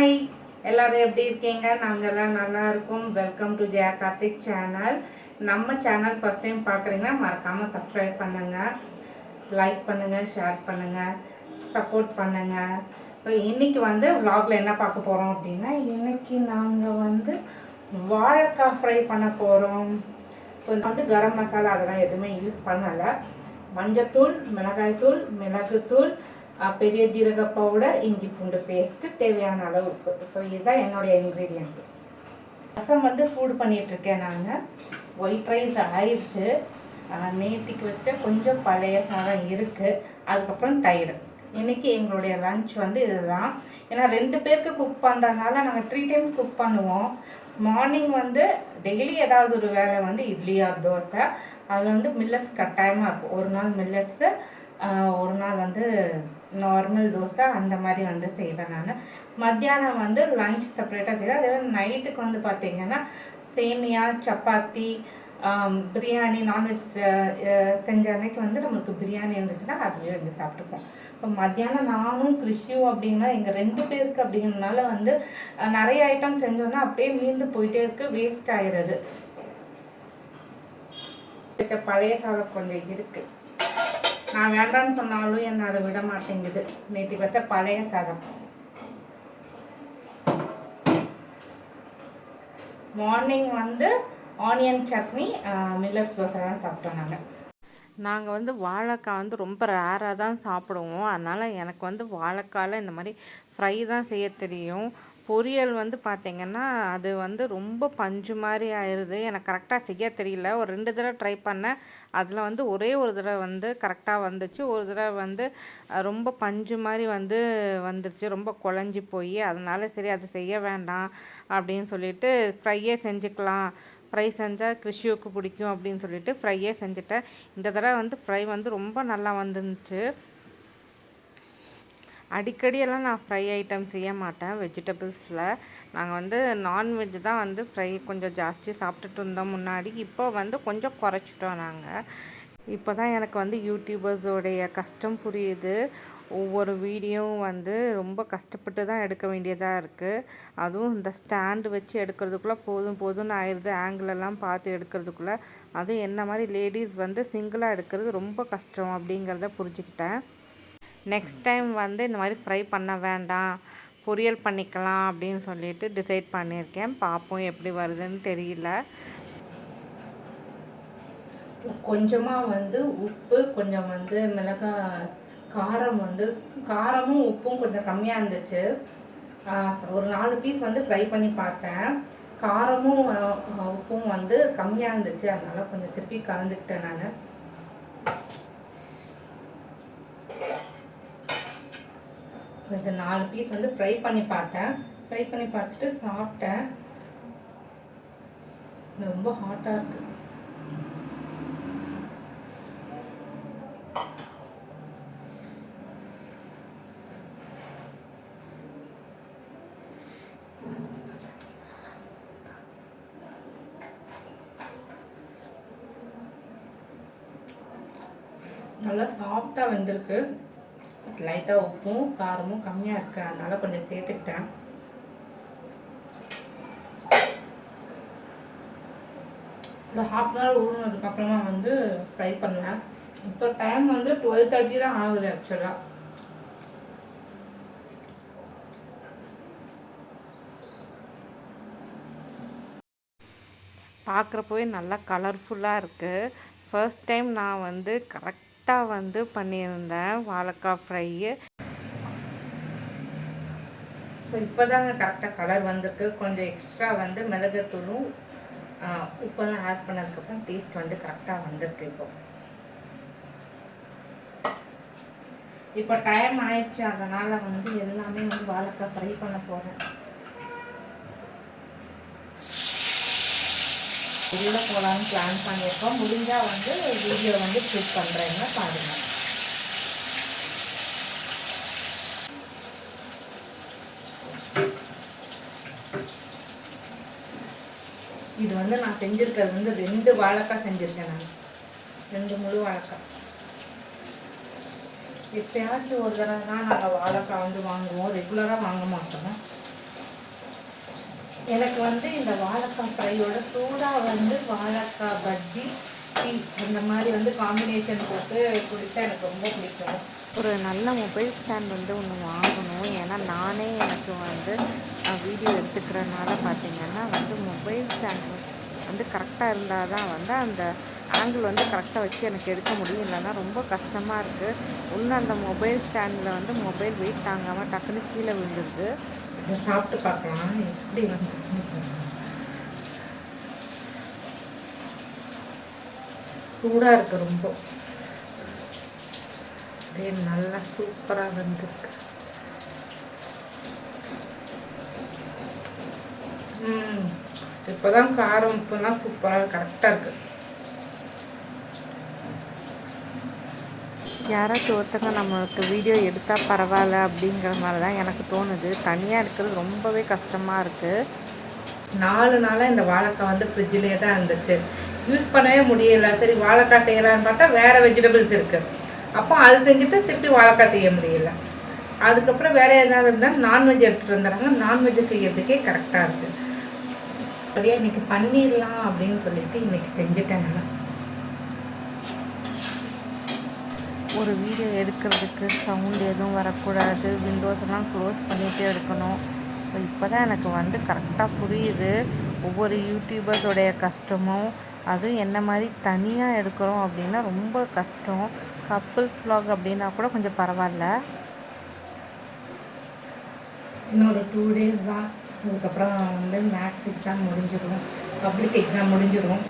Hi எல்லோரும் எப்படி இருக்கீங்க? நாங்கள்லாம் எல்லாம் நல்லா இருக்கோம். Welcome to Jaya Karthik channel நம்ம சேனல் ஃபஸ்ட் டைம் பார்க்குறீங்கன்னா மறக்காமல் சப்ஸ்கிரைப் பண்ணுங்கள் லைக் பண்ணுங்கள் ஷேர் பண்ணுங்கள் சப்போர்ட் பண்ணுங்கள் ஸோ இன்றைக்கி வந்து வ்ளாகில் என்ன பார்க்க போகிறோம் அப்படின்னா இன்றைக்கி நாங்கள் வந்து வாழைக்காய் ஃப்ரை பண்ண போகிறோம் கொஞ்சம் வந்து கரம் மசாலா அதெல்லாம் எதுவுமே யூஸ் பண்ணலை. மஞ்சத்தூள் மிளகாய்த்தூள் மிளகுத்தூள் பெரிய ஜீரக பவுடர் இஞ்சி பூண்டு பேஸ்ட்டு தேவையான அளவு உப்பு ஸோ இதுதான் என்னுடைய இன்க்ரீடியன்ட் ரசம் வந்து சூடு பண்ணிகிட்ருக்கேன் இருக்கேன் நான் ஒயிட் ரைஸ் ஆயிடுச்சு நேத்திக்கு வச்ச கொஞ்சம் பழைய சாதம் இருக்குது அதுக்கப்புறம் தயிர். இன்னைக்கு எங்களுடைய லஞ்ச் வந்து இதுதான். ஏன்னா ரெண்டு பேருக்கு குக் பண்ணுறதுனால நாங்கள் த்ரீ டைம்ஸ் குக் பண்ணுவோம். மார்னிங் வந்து டெய்லி ஏதாவது ஒரு வேலை வந்து இட்லியா தோசை. அதில் வந்து மில்லட்ஸ் கட்டாயமாக இருக்கும். ஒரு நாள் மில்லட்ஸு ஒரு நாள் வந்து நார்மல் தோசை அந்த மாதிரி வந்து செய்வேன் நான். மத்தியானம் வந்து லஞ்ச் செப்பரேட்டாக செய்வேன். அதே மாதிரி நைட்டுக்கு வந்து பார்த்தீங்கன்னா சேமியா சப்பாத்தி பிரியாணி நான்வெஜ் செஞ்ச அன்னைக்கு வந்து நம்மளுக்கு பிரியாணி இருந்துச்சுன்னா அதுவே வந்து சாப்பிட்டுப்போம். இப்போ மத்தியானம் நானும் கிறிஷியும் அப்படின்னா எங்கள் ரெண்டு பேருக்கு அப்படிங்கிறதுனால வந்து நிறைய ஐட்டம் செஞ்சோன்னா அப்படியே மீந்து போயிட்டே இருக்கு வேஸ்ட் ஆயிடுறது பழைய சாதம் கொஞ்சம் இருக்குது நான் வேண்டாம்னு சொன்னாலும் என்னை அதை விட மாட்டேங்குது. நேற்று பார்த்தா பழைய சாதம். மார்னிங் வந்து ஆனியன் சட்னி மில்லட்ஸ் தோசை தான் சாப்பிட்டோம் நாங்கள் நாங்கள் வந்து வாழைக்காய் வந்து ரொம்ப ரேராக தான் சாப்பிடுவோம். அதனால் எனக்கு வந்து வாழைக்காயில் இந்த மாதிரி ஃப்ரை தான் செய்ய தெரியும். பொரியல் வந்து பார்த்திங்கன்னா அது வந்து ரொம்ப பஞ்சு மாதிரி ஆயிடுது எனக்கு கரெக்டாக செய்ய தெரியல. ஒரு ரெண்டு தடவை ட்ரை பண்ணேன். அதில் வந்து ஒரே ஒரு தடவை வந்து கரெக்டாக வந்துச்சு. ஒரு தடவை வந்து ரொம்ப பஞ்சு மாதிரி வந்து வந்துருச்சு. ரொம்ப குழஞ்சி போய் அதனால சரி அது செய்ய வேண்டாம் அப்படின்னு சொல்லிட்டு ஃப்ரையே செஞ்சுக்கலாம். ஃப்ரை செஞ்சால் கிறிஷியோக்கு பிடிக்கும் அப்படின்னு சொல்லிட்டு ஃப்ரையே செஞ்சுட்டேன். இந்த தடவை வந்து ஃப்ரை வந்து ரொம்ப நல்லா வந்துருந்துச்சு. அடிக்கடியெல்லாம் நான் ஃப்ரை ஐட்டம் செய்ய மாட்டேன் வெஜிடபிள்ஸில் நாங்கள் வந்து நான்வெஜ் தான் வந்து ஃப்ரை கொஞ்சம் ஜாஸ்தி சாப்பிட்டுட்டு இருந்தோம் முன்னாடி. இப்போ வந்து கொஞ்சம் குறைச்சிட்டோம் நாங்கள் இப்போ தான் எனக்கு வந்து யூடியூபர்ஸோடைய கஷ்டம் புரியுது. ஒவ்வொரு வீடியோவும் வந்து ரொம்ப கஷ்டப்பட்டு தான் எடுக்க வேண்டியதாக இருக்குது அதுவும் இந்த ஸ்டாண்டு வச்சு எடுக்கிறதுக்குள்ளே போதும் போதும்னு ஆயிடுது ஆங்கிளெல்லாம் எல்லாம் பார்த்து எடுக்கிறதுக்குள்ளே. அதுவும் என்ன மாதிரி லேடிஸ் வந்து சிங்கிளாக எடுக்கிறது ரொம்ப கஷ்டம் அப்படிங்கிறத புரிஞ்சுக்கிட்டேன். நெக்ஸ்ட் டைம் வந்து இந்த மாதிரி ஃப்ரை பண்ண வேண்டாம் பொரியல் பண்ணிக்கலாம் அப்படின்னு சொல்லிட்டு டிசைட் பண்ணியிருக்கேன். பார்ப்போம் எப்படி வருதுன்னு தெரியல. கொஞ்சமாக வந்து உப்பு கொஞ்சம் வந்து மிளகாய் காரம் வந்து காரமும் உப்பும் கொஞ்சம் கம்மியாக இருந்துச்சு. ஒரு நாலு பீஸ் வந்து ஃப்ரை பண்ணி பார்த்தேன். காரமும் உப்பும் வந்து கம்மியாக இருந்துச்சு. அதனால் கொஞ்சம் திருப்பி கலந்துக்கிட்டேன் நான். இது நாலு பீஸ் வந்து ஃப்ரை பண்ணி பார்த்தேன். ஃப்ரை பண்ணி பார்த்துட்டு சாப்பிட்டேன். ரொம்ப ஹாட்டாக இருக்குது நல்லா சாஃப்டாக வந்திருக்கு. லைட்டாக உப்பும் காரமும் கம்மியாக இருக்குது அதனால கொஞ்சம் சேர்த்துக்கிட்டேன். ஒரு ஹாஃப் அன் ஹவர் ஊறினதுக்கப்புறமா வந்து ஃப்ரை பண்ணுவேன். இப்போ டைம் வந்து டுவெல் தேர்ட்டி தான் ஆகுது ஆக்சுவலாக பார்க்குறப்பவே நல்லா கலர்ஃபுல்லாக இருக்குது ஃபர்ஸ்ட் டைம் நான் வந்து கரெக்ட் கரெக்டாக வந்து பண்ணியிருந்தேன் வாழைக்காய் ஃப்ரையு ஸோ இப்போ தாங்க கரெக்டாக கலர் வந்திருக்கு. கொஞ்சம் எக்ஸ்ட்ரா வந்து மிளகுத்தூளும் உப்பெல்லாம் ஆட் பண்ணதுக்கப்புறம் டேஸ்ட் வந்து கரெக்டாக வந்திருக்கு இப்போ. இப்போ டைம் ஆயிடுச்சு. அதனால் வந்து எல்லாமே வந்து வாழைக்காய் ஃப்ரை பண்ண போகிறேன் வெளியில் போகலான்னு பிளான் பண்ணியிருக்கோம். முடிஞ்சால் வந்து வீடியோ வந்து ஷூட் பண்ணுறேன்னு பாருங்கள் இது வந்து நான் செஞ்சுருக்கிறது வந்து ரெண்டு வாழைக்காய் செஞ்சுருக்கேன் நான். ரெண்டு முழு வாழைக்காய். எப்பயாச்சும் ஒரு தடவை தான் நாங்கள் வாழைக்காய் வந்து வாங்குவோம். ரெகுலராக வாங்க மாட்டோம். எனக்கு வந்து இந்த வாழைக்காய் ஃப்ரையோட சூடாக வந்து வாழைக்காய் பஜ்ஜி டீ அந்த மாதிரி வந்து காம்பினேஷன் போட்டு குடித்தா எனக்கு ரொம்ப பிடிக்கும். ஒரு நல்ல மொபைல் ஸ்டாண்ட் வந்து ஒன்று வாங்கணும். ஏன்னா நானே எனக்கு வந்து வீடியோ எடுத்துக்கிறனால பார்த்தீங்கன்னா வந்து மொபைல் ஸ்டாண்ட் வந்து கரெக்டாக இருந்தால் தான் வந்து அந்த ஆங்கிள் வந்து கரெக்டாக வச்சு எனக்கு எடுக்க முடியும். இல்லைன்னா ரொம்ப கஷ்டமாக இருக்குது இன்னும் அந்த மொபைல் ஸ்டாண்டில் வந்து மொபைல் வெயிட் தாங்காமல் டக்குன்னு கீழே விழுந்துருது. சாப்பிட்டு பார்க்கலாம். எப்படி வந்து சூடாக இருக்கு ரொம்ப. அப்படியே நல்லா சூப்பராக வந்திருக்கு. ம். இப்போதான் காரம் உப்புலாம் சூப்பராக கரெக்டாக இருக்குது யாராச்சும் ஒருத்தங்க நம்மளுக்கு வீடியோ எடுத்தால் பரவாயில்ல அப்படிங்கிற மாதிரி தான் எனக்கு தோணுது. தனியாக இருக்கிறது ரொம்பவே கஷ்டமாக இருக்குது நாலு நாளாக இந்த வாழைக்காய் வந்து ஃப்ரிட்ஜிலே தான் இருந்துச்சு. யூஸ் பண்ணவே முடியல. சரி வாழைக்காய் செய்யலான்னு பார்த்தா வேறு வெஜிடபிள்ஸ் இருக்குது அப்போ அது செஞ்சுட்டு திருப்பி வாழைக்காய் செய்ய முடியல. அதுக்கப்புறம் வேறு ஏதாவது இருந்தால் நான்வெஜ் எடுத்துகிட்டு வந்துடுறாங்க. நான்வெஜ் செய்யறதுக்கே கரெக்டாக இருக்குது அப்படியே இன்றைக்கி பண்ணிடலாம் அப்படின்னு சொல்லிட்டு செஞ்சுட்டேன் நான். ஒரு வீடியோ எடுக்கிறதுக்கு சவுண்ட் எதுவும் வரக்கூடாது. விண்டோஸ் எல்லாம் க்ளோஸ் பண்ணிகிட்டே எடுக்கணும் ஸோ இப்போ தான் எனக்கு வந்து கரெக்டாக புரியுது. ஒவ்வொரு யூடியூபர்ஸோடைய கஷ்டமும் அதுவும் என்ன மாதிரி தனியாக எடுக்கிறோம் அப்படின்னா ரொம்ப கஷ்டம். கப்புள்ஸ் ப்ளாக் அப்படின்னா கூட கொஞ்சம் பரவாயில்ல. இன்னொரு டூ டேஸ் தான் அதுக்கப்புறம் வந்து மேக்ஸ் எக்ஸாம் முடிஞ்சிடும். பப்ளிக் எக்ஸாம் முடிஞ்சிடும்.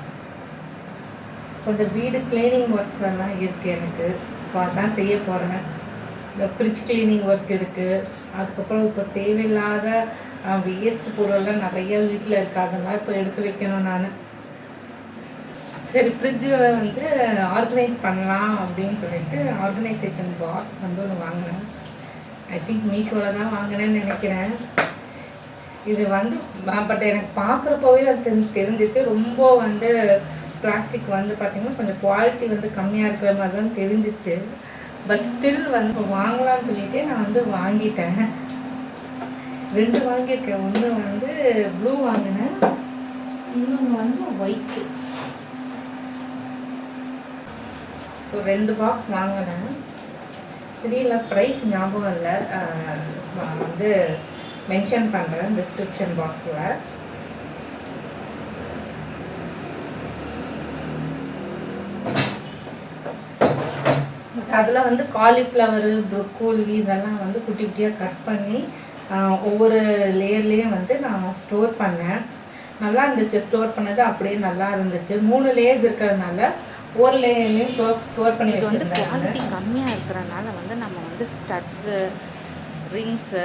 கொஞ்சம் வீடு கிளீனிங் ஒர்க்ஸ் எல்லாம் இருக்குது எனக்கு. இப்போ அதான் செய்ய போகிறேன் இந்த ஃப்ரிட்ஜ் கிளீனிங் ஒர்க் இருக்குது அதுக்கப்புறம் இப்போ தேவையில்லாத வேஸ்ட் பொருள்லாம் நிறைய வீட்டில் இருக்கு. அதெல்லாம் இப்போ எடுத்து வைக்கணும் நான். சரி ஃப்ரிட்ஜை வந்து ஆர்கனைஸ் பண்ணலாம் அப்படின்னு சொல்லிட்டு ஆர்கனைசேஷன் பாக்ஸ் வந்து ஒன்று வாங்கினேன். ஐ திங்க் மீஷோவில் தான் வாங்கினேன்னு நினைக்கிறேன். இது வந்து பட் எனக்கு பார்க்குறப்போவே அது தெரிஞ்சு தெரிஞ்சிச்சு. ரொம்ப வந்து பிளாஸ்டிக் வந்து பார்த்திங்கன்னா கொஞ்சம் குவாலிட்டி வந்து கம்மியாக இருக்கிற மாதிரி தான் தெரிஞ்சிச்சு. பட் ஸ்டில் வந்து இப்போ வாங்கலாம்னு சொல்லிட்டு நான் வந்து வாங்கிட்டேன். ரெண்டு வாங்கியிருக்கேன். ஒன்று வந்து ப்ளூ வாங்கினேன். இன்னொன்று வந்து ஒயிட்டு ஸோ ரெண்டு பாக்ஸ் வாங்கினேன். தெரியல ப்ரைஸ் ஞாபகம் இல்லை. வந்து மென்ஷன் பண்ணுறேன் டிஸ்கிரிப்ஷன் பாக்ஸில் அதில் வந்து காலிஃப்ளவரு ப்ரொக்கோலி இதெல்லாம் வந்து குட்டி குட்டியாக கட் பண்ணி ஒவ்வொரு லேயர்லேயும் வந்து நான் ஸ்டோர் பண்ணேன். நல்லா இருந்துச்சு. ஸ்டோர் பண்ணது அப்படியே நல்லா இருந்துச்சு. மூணு லேயர்ஸ் இருக்கிறதுனால ஒரு லேயர்லேயும் ஸ்டோர் ஸ்டோர் பண்ணி இது வந்து குவாலிட்டி கம்மியாக இருக்கிறனால வந்து நம்ம வந்து ஸ்டட்ஸு ரிங்ஸு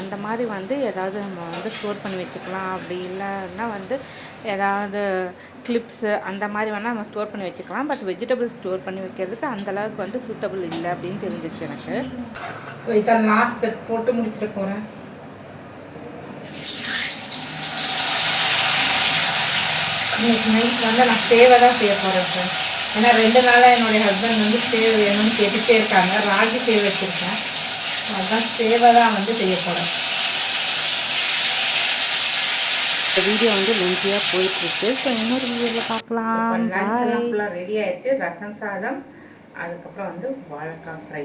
அந்த மாதிரி வந்து ஏதாவது நம்ம வந்து ஸ்டோர் பண்ணி வச்சுக்கலாம். அப்படி இல்லைன்னா வந்து ஏதாவது கிளிப்ஸு அந்த மாதிரி வேணால் நம்ம ஸ்டோர் பண்ணி வச்சுக்கலாம். பட் வெஜிடபிள்ஸ் ஸ்டோர் பண்ணி வைக்கிறதுக்கு அந்தளவுக்கு வந்து சூட்டபிள் இல்லை அப்படின்னு தெரிஞ்சிச்சு எனக்கு. இதான் லாஸ்ட் போட்டு முடிச்சிட்டு போகிறேன் இன்னைக்கு நைட் வந்து நான் சேவை தான் செய்ய போகிறேன் சார் ஏன்னா ரெண்டு நாளாக என்னுடைய ஹஸ்பண்ட் வந்து சேவை வேணும்னு கேட்டுகிட்டே இருக்காங்க. ராகி சேவை வச்சுருக்கேன். அதான் சேவை தான் வந்து செய்ய போகிறேன் இந்த வீடியோ வந்து லென்த்தியாக போயிட்டுருக்கு. ஸோ இன்னொரு வீடியோவில் பார்க்கலாம். ரெடி ஆயிடுச்சு. ரசம் சாதம் அதுக்கப்புறம் வந்து வாழைக்காய் ஃப்ரை